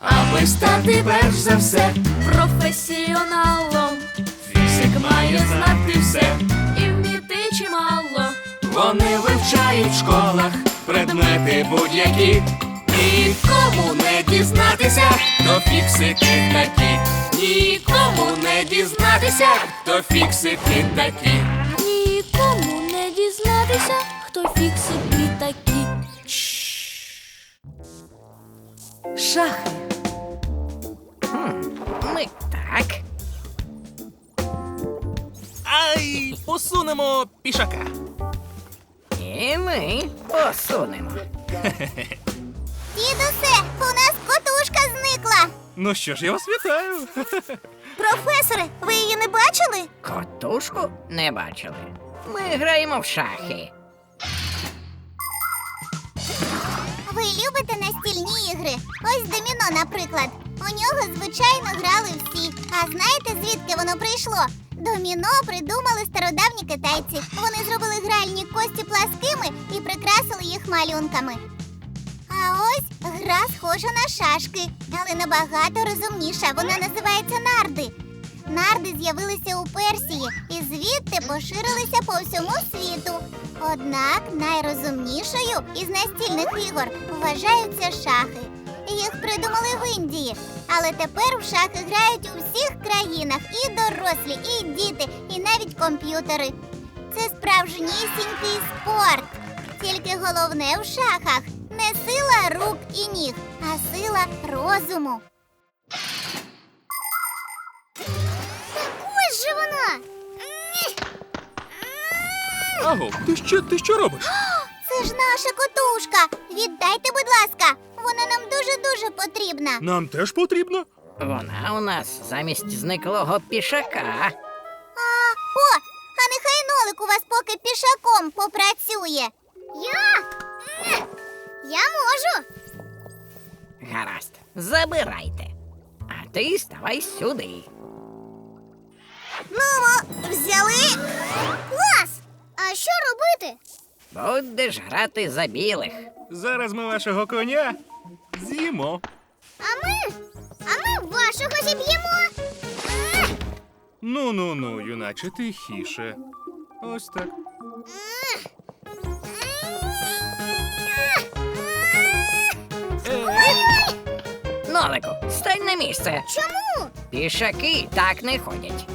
Аби стати перш за все, професіоналом фізик має знати все. і вміти чимало. Вони вивчають в школах предмети будь-які. Нікому не дізнатися, хто фіксики такі. Нікому не дізнатися, хто фіксики такі. Шахи. Ми так. Ай, посунемо пішака. І ми посунемо. Дідусе, у нас котушка зникла. Ну що ж, я вас вітаю. Професоре, ви її не бачили? Котушку не бачили. Ми граємо в шахи. Ви любите настільні ігри? Ось доміно, наприклад. У нього, звичайно, грали всі. А знаєте, звідки воно прийшло? Доміно придумали стародавні китайці. Вони зробили гральні кості пласкими і прикрасили їх малюнками. А ось гра схожа на шашки, але набагато розумніша. Вона називається нарди. Нарди з'явилися у Персії і звідти поширилися по всьому світу. Однак найрозумнішою із настільних ігор вважаються шахи. Їх придумали в Індії, але тепер в шахи грають у всіх країнах і дорослі, і діти, і навіть комп'ютери. Це справжнісінький спорт. Тільки головне в шахах не сила рук і ніг, а сила розуму. Аго, ти що, ти що робиш? Це ж наша котушка. Віддайте, будь ласка. Вона нам дуже-дуже потрібна. Нам теж потрібно. Вона у нас замість зниклого пішака. А, о, а нехай нолик у вас поки пішаком попрацює. Я? Е, Я можу. Гаразд, забирайте. А ти ставай сюди. Робити? Будеш грати за білих. Зараз ми вашого коня з'їмо. А ми? А ми вашого зіб'ємо. Ну ну ну, юначе тихіше. Ось так. Нолику, стань на місце. Чому? Пішаки так не ходять.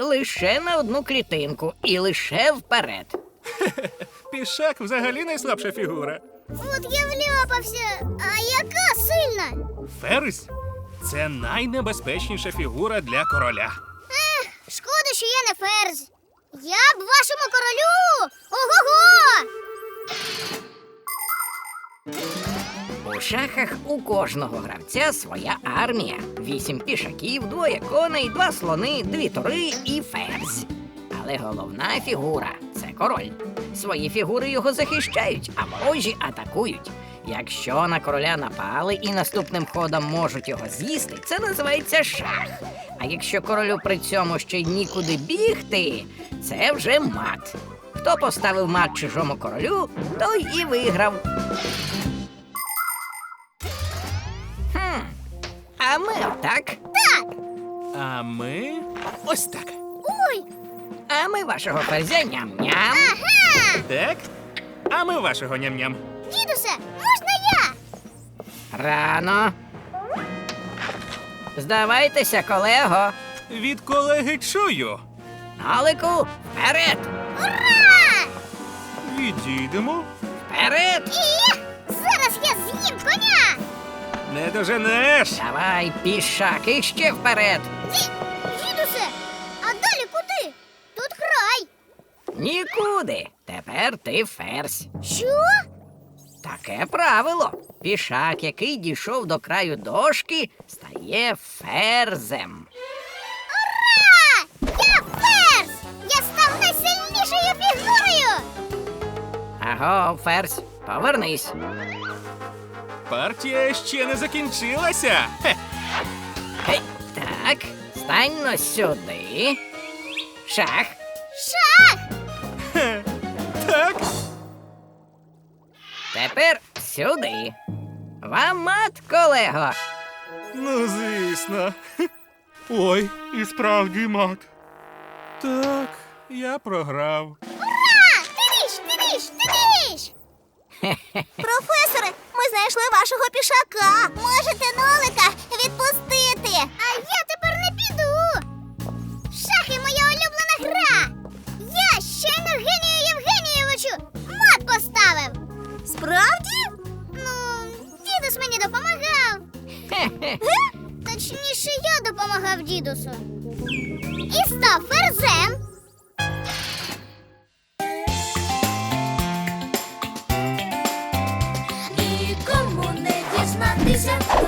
Лише на одну клітинку і лише вперед. Пішак взагалі найслабша фігура. От я вляпався. А яка сильна? Ферзь це найнебезпечніша фігура для короля. Ех, шкода, що я не ферзь. Я б вашому королю. Ого-го! У шахах у кожного гравця своя армія: вісім пішаків, двоє коней, два слони, дві тури і ферзь. Але головна фігура це король. Свої фігури його захищають, а ворожі атакують. Якщо на короля напали і наступним ходом можуть його з'їсти, це називається шах. А якщо королю при цьому ще й нікуди бігти, це вже мат. Хто поставив мат чужому королю, той і виграв. А ми так. А ми ось так. Ой, А ми вашого ферзя ням-ням. ага! Так? А ми вашого ням-ням. Дідусе, можна я? Рано. Здавайтеся, колего. Від колеги чую. Налику, вперед! Ура! Відійдемо. Вперед! І доженеш. Давай, пішак, іще вперед! Ді... Дідусе, а далі куди? Тут край. Нікуди. Тепер ти ферзь. Що? Таке правило. Пішак, який дійшов до краю дошки, стає ферзем. Ура! Я ферзь! Я став найсильнішою фігурою! Аго, ферзь, повернись. Партія ще не закінчилася. Хе. Гей, так, стань но сюди. Шах. Шах! Хе. Так. Тепер сюди. Вам мат, колего. Ну, звісно. Ой, і справді мат. Так, я програв. легка. Можете нолика відпустити. А я тепер не піду. Шахи моя улюблена гра. Я щойно Генію Євгенієвичу мат поставив. Справді? Ну, дідусь мені допомагав. Точніше, я допомагав дідусу. І став ферзем. І кому 있어